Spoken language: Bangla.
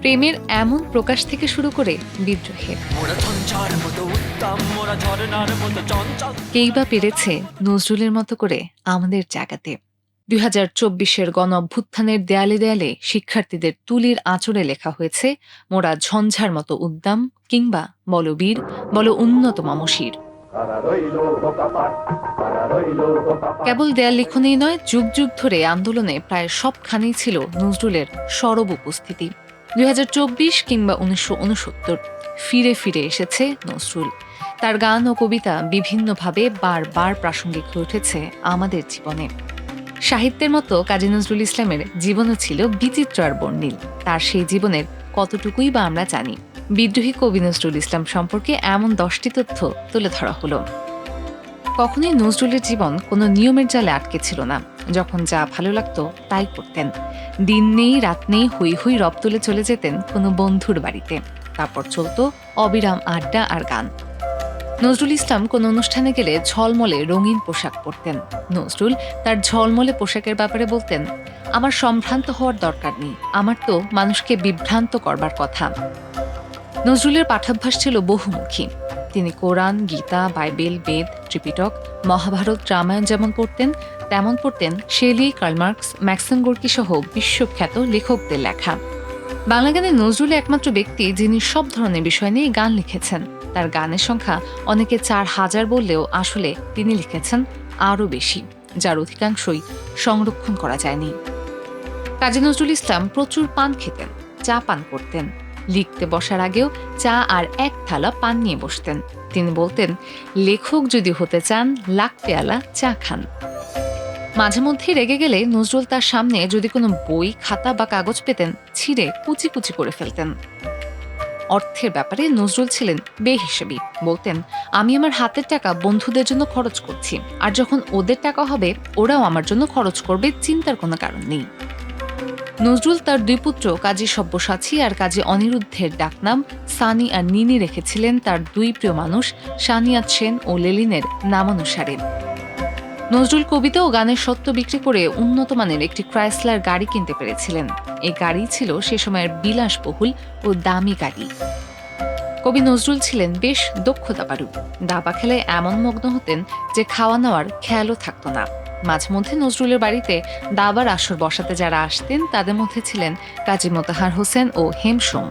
প্রেমের এমন প্রকাশ থেকে শুরু করে চঞ্চল। কেই বা পেরেছে নজরুলের মতো করে আমাদের জাগাতে। দুই হাজার চব্বিশের গণ অভ্যুত্থানের দেয়ালে দেয়ালে শিক্ষার্থীদের তুলির আঁচড়ে লেখা হয়েছে মোরা ঝঞ্ঝার মতো উদ্দাম কিংবা বলবীর বল উন্নত মমশির। কেবল দেয়াল লিখনেই নয় যুগ যুগ ধরে আন্দোলনে প্রায় সবখানেই ছিল নজরুলের সরব উপস্থিতি। দুই হাজার চব্বিশ কিংবা উনিশশো উনসত্তর। ফিরে ফিরে এসেছে নজরুল। তার গান ও কবিতা বিভিন্নভাবে বারবার প্রাসঙ্গিক হয়ে উঠেছে আমাদের জীবনে। সাহিত্যের মতো কাজী নজরুল ইসলামের জীবনও ছিল বিচিত্র আর বর্ণিল। তার সেই জীবনের কতটুকুই বা আমরা জানি? বিদ্রোহী কবি নজরুল ইসলাম সম্পর্কে এমন দশটি তথ্য তুলে ধরা হলো। কখনোই নজরুলের জীবন কোনো নিয়মের জালে আটকে ছিল না। যখন যা ভালো লাগতো তাই করতেন। দিন নেই রাত নেই হুই হুই রব তুলে চলে যেতেন কোনো বন্ধুর বাড়িতে। তারপর চলতো অবিরাম আড্ডা আর গান। নজরুল ইসলাম কোনো অনুষ্ঠানে গেলে ঝলমলে রঙিন পোশাক পরতেন। নজরুল তার ঝলমলে পোশাকের ব্যাপারে বলতেন, আমার সম্ভ্রান্ত হওয়ার দরকার নেই, আমার তো মানুষকে বিভ্রান্ত করবার কথা। নজরুলের পাঠাভ্যাস ছিল বহুমুখী। তিনি কোরআন, গীতা, বাইবেল, বেদ, ত্রিপিটক, মহাভারত, রামায়ণ যেমন পড়তেন তেমন পড়তেন শেলি কার্লমার্কস ম্যাক্সন গোর্কি সহ বিশ্বখ্যাত লেখকদের লেখা। বাংলা গানে নজরুল একমাত্র ব্যক্তি যিনি সব ধরনের বিষয় নিয়ে গান লিখেছেন। তার গানের সংখ্যা অনেকে চার হাজার বললেও আসলে তিনি লিখেছেন আরও বেশি, যার অধিকাংশই সংরক্ষণ করা যায়নি। কাজী নজরুল ইসলাম প্রচুর পান খেতেন, চা পান করতেন। লিখতে বসার আগেও চা আর এক থালা পান নিয়ে বসতেন। তিনি বলতেন, লেখক যদি হতে চান, লাখ পেয়ালা চা খান। মাঝে মধ্যে রেগে গেলে নজরুল তার সামনে যদি কোনো বই, খাতা বা কাগজ পেতেন, ছিঁড়ে কুচি কুচি করে ফেলতেন। অর্থের ব্যাপারে নজরুল ছিলেন বেহিসেবি। বলতেন, আমি আমার হাতের টাকা বন্ধুদের জন্য খরচ করছি, আর যখন ওদের টাকা হবে, ওরাও আমার জন্য খরচ করবে, চিন্তার কোনো কারণ নেই। নজরুল তার দুই পুত্র কাজী সব্যসাচী আর কাজী অনিরুদ্ধের ডাকনাম সানি আর নিনি রেখেছিলেন তার দুই প্রিয় মানুষ, সানিয়াত সেন ও লেলিনের নামানুসারে। নজরুল কবিতা ও গানের সত্য বিক্রি করে উন্নত মানের একটি ক্রাইসলার গাড়ি কিনতে পেরেছিলেন। এই গাড়ি ছিল সে সময়ের বিলাসবহুল ও দামি গাড়ি। কবি নজরুল ছিলেন বেশ দক্ষতাপারু দাবা খেলায় এমন মগ্ন হতেন যে খাওয়া নেওয়ার খেয়ালও থাকতো না। মাঝে মধ্যে নজরুলের বাড়িতে দাবার আসর বসাতে যারা আসতেন, তাদের মধ্যে ছিলেন কাজী মোতাহার হোসেন ও হেমসোম